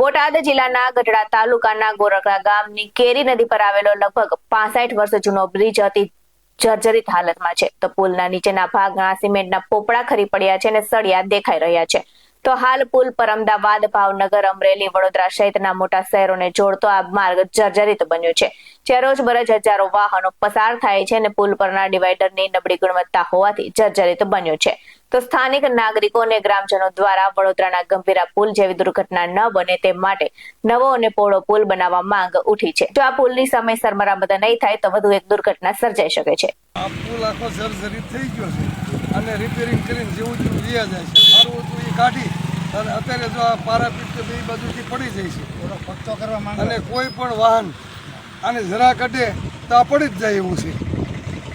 બોટાદ જિલ્લાના ગઢડા તાલુકાના ગોરખડા ગામની કેરી નદી પર આવેલો લગભગ પાસઠ વર્ષ જૂનો બ્રિજ અતિ જર્જરિત હાલતમાં છે. તો પુલના નીચેના ભાગના સિમેન્ટના પોપડા ખરી પડ્યા છે અને સળિયા દેખાઈ રહ્યા છે. તો હાલ પુલ પર અમદાવાદ, ભાવનગર, અમરેલી, વડોદરા સહિતના મોટા શહેરોને જોડતો આ માર્ગ જર્જરિત બન્યો છે. જ્યાં રોજબરોજ હજારો વાહનો પસાર થાય છે અને પુલ પરના ડિવાઈડરની નબળી ગુણવત્તા હોવાથી જર્જરિત બન્યો છે. તો સ્થાનિક નાગરિકો અને ગ્રામજનો દ્વારા વડોદરાના ગંભીરા પુલ જેવી દુર્ઘટના ન બને તે માટે નવો અને પહોળો પુલ બનાવવા માંગ ઉઠી છે. જો આ પુલની સમયસર મરામત નહીં થાય તો વધુ એક દુર્ઘટના સર્જાઈ શકે છે. આ પુલ આખો જર્જરિત થઈ ગયો છે. અને રિપેરિંગ કરીને જેવું જેવું લઈ જાય છે. સારું હતું એ કાઢી. અને અત્યારે જો આ પારાપીટ કે બે બાજુથી પડી જાય છે. પક્કો કરવા માંગે. અને કોઈ પણ વાહન આને જરા કાઢે તો આ પડી જ જાય એવું છે.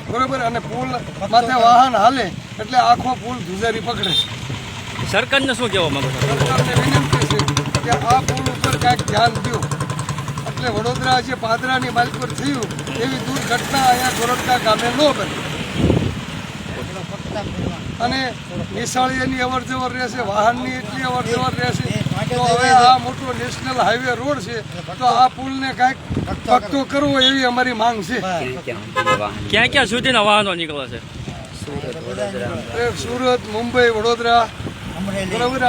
બરોબર? અને પુલ માથે વાહન હાલે એટલે આખો પુલ ધુજારી પકડે છે. સરકારને શું કહેવા માંગો સરકારને વિનંતી છે કે આ પુલ ઉપર કાંઈક ધ્યાન દો. એટલે વડોદરા જે પાદરાની માલિક પર થયું એવી દુર્ઘટના અહીંયા ગોરખના ગામે ન બને. અને નિશાળીની અવર જવર રહેશે વાહનની એટલી અવર જવર રહેશે તો હવે આ મોટો નેશનલ હાઈવે રોડ છે તો આ પુલને કાંઈક પક્કો કરવો એવી અમારી માંગ છે. ક્યાં ક્યાં સુધીના વાહનો નીકળે છે? સુરત મુંબઈ વડોદરા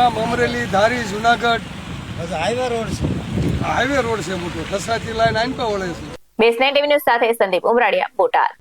આમ અમરેલી ધારી જુનાગઢ. હાઈવે રોડ છે. હાઈવે રોડ છે મોટો. ઠસાથી લાઈન આઈન પર વળે છે. બેસ નાઇન ટીવી ન્યૂઝ સાથે સંદીપ ઉમરાડિયા બોટાદ.